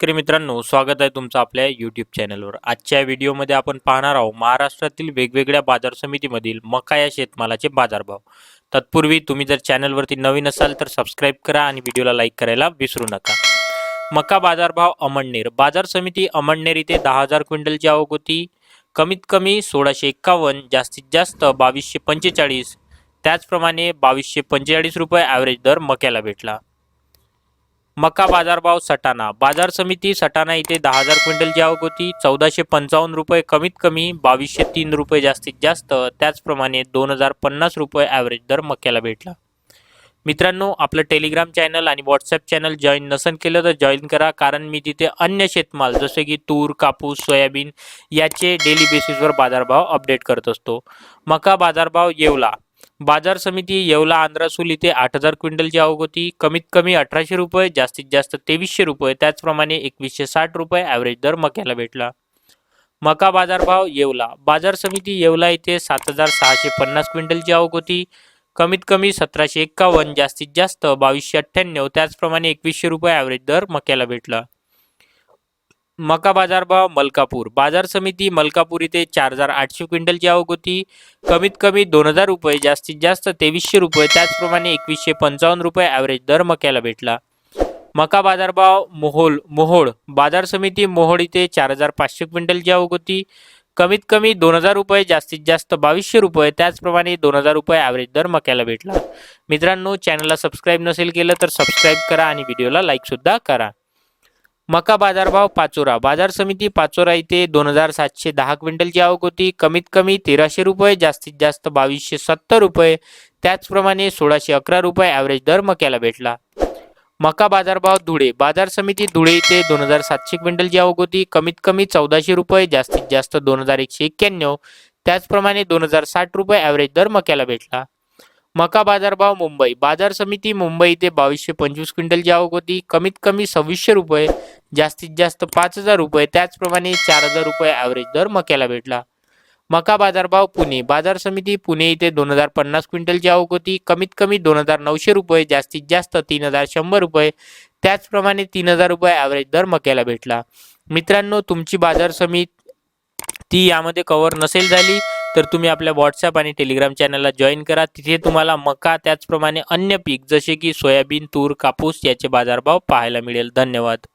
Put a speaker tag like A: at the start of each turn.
A: शेतकरी मित्रांनो स्वागत आहे तुमचं आपल्या यूट्यूब चॅनलवर आजच्या व्हिडिओमध्ये आपण पाहणार आहोत महाराष्ट्रातील वेगवेगळ्या बाजार समितीमधील मका या शेतमालाचे बाजारभाव. तत्पूर्वी तुम्ही जर चॅनलवरती नवीन असाल तर सबस्क्राईब करा आणि व्हिडिओला लाईक करायला विसरू नका. मका बाजारभाव अमळनेर. बाजार समिती अमळनेर इथे दहा हजार क्विंटलची आवक होती. कमीत कमी सोळाशे एक्कावन्न जास्तीत जास्त बावीसशे पंचेचाळीस. त्याचप्रमाणे बावीसशे पंचेचाळीस रुपये ॲव्हरेज दर मक्याला भेटला. मका बाजारभाव सटाणा. बाजार समिती सटाणा इथे दहा हजार क्विंटलची आवक होती. चौदाशे पंचावन्न रुपये कमीत कमी बावीसशे तीन रुपये जास्तीत जास्त. त्याचप्रमाणे दोन हजार पन्नास रुपये ॲव्हरेज दर मक्याला भेटला. मित्रांनो आपलं टेलिग्राम चॅनल आणि व्हॉट्सअप चॅनल जॉईन नसन केलं तर जॉईन करा. कारण मी तिथे अन्य शेतमाल जसे की तूर कापूस सोयाबीन याचे डेली बेसिसवर बाजारभाव अपडेट करत असतो. मका बाजारभाव येवला. बाजार समिती येवला आंध्रासूल इथे आठ हजार क्विंटलची आवक होती. कमीत कमी अठराशे रुपये जास्तीत जास्त तेवीसशे रुपये त्याचप्रमाणे एकवीसशे साठ रुपये ॲव्हरेज दर मक्याला भेटला. मका बाजारभाव येवला. बाजार समिती येवला इथे सात हजार सहाशे पन्नास क्विंटलची आवक होती. कमीत कमी सतराशे एक्कावन्न जास्तीत जास्त बावीसशे अठ्ठ्याण्णव त्याचप्रमाणे एकवीसशे रुपये ॲव्हरेज दर मक्याला भेटला. मका बाजारभाव मलकापूर. बाजार समिती मलकापूर इथे चार हजार आठशे क्विंटलची आवक होती. कमीत कमी दोन हजार रुपये जास्तीत जास्त तेवीसशे रुपये त्याचप्रमाणे एकवीसशे पंचावन्न रुपये ॲव्हरेज दर मक्याला भेटला. मका बाजारभाव मोहोल मोहोळ. बाजार समिती मोहोळ इथे चार हजार पाचशे क्विंटलची आवक होती. कमीत कमी दोन हजार रुपये जास्तीत जास्त बावीसशे रुपये त्याचप्रमाणे दोन हजार रुपये ॲव्हरेज दर मक्याला भेटला. मित्रांनो चॅनलला सबस्क्राईब नसेल केलं तर सबस्क्राईब करा आणि व्हिडिओला लाईकसुद्धा करा. मका बाजारभाव पाचोरा. बाजार समिती पाचोरा इथे दोन हजार सातशे दहा क्विंटलची आवक होती. कमीत कमी तेराशे रुपये जास्तीत जास्त बावीसशे सत्तर रुपये. त्याचप्रमाणे सोळाशे अकरा रुपये ॲव्हरेज दर मक्याला भेटला. मका बाजारभाव धुळे. बाजार समिती धुळे इथे दोन हजार सातशे क्विंटलची आवक होती. कमीत कमी चौदाशे रुपये जास्तीत जास्त दोन हजार एकशे एक्क्याण्णव. त्याचप्रमाणे दोन हजार साठ रुपये ॲव्हरेज दर मक्याला भेटला. मका बाजारभाव मुंबई. बाजार समिती मुंबई इथे बावीसशे पंचवीस क्विंटलची आवक होती. कमीत कमी सव्वीसशे रुपये. जास्तीत जास्त पाच हजार रुपये त्याचप्रमाणे चार हजार रुपये ॲव्हरेज दर मक्याला भेटला. मका बाजारभाव पुणे. बाजार समिती पुणे इथे दोन हजार पन्नास क्विंटलची आवक होती. कमीत कमी दोन हजार नऊशे रुपये जास्तीत जास्त तीन हजार शंभर रुपये. त्याचप्रमाणे तीन हजार रुपये ॲव्हरेज दर मक्याला भेटला. मित्रांनो तुमची बाजार समिती ती यामध्ये कव्हर नसेल झाली तर तुम्ही आपल्या व्हॉट्सअप आणि टेलिग्राम चॅनलला जॉईन करा. तिथे तुम्हाला मका त्याचप्रमाणे अन्य पीक जसे की सोयाबीन तूर कापूस याचे बाजारभाव पाहायला मिळेल. धन्यवाद.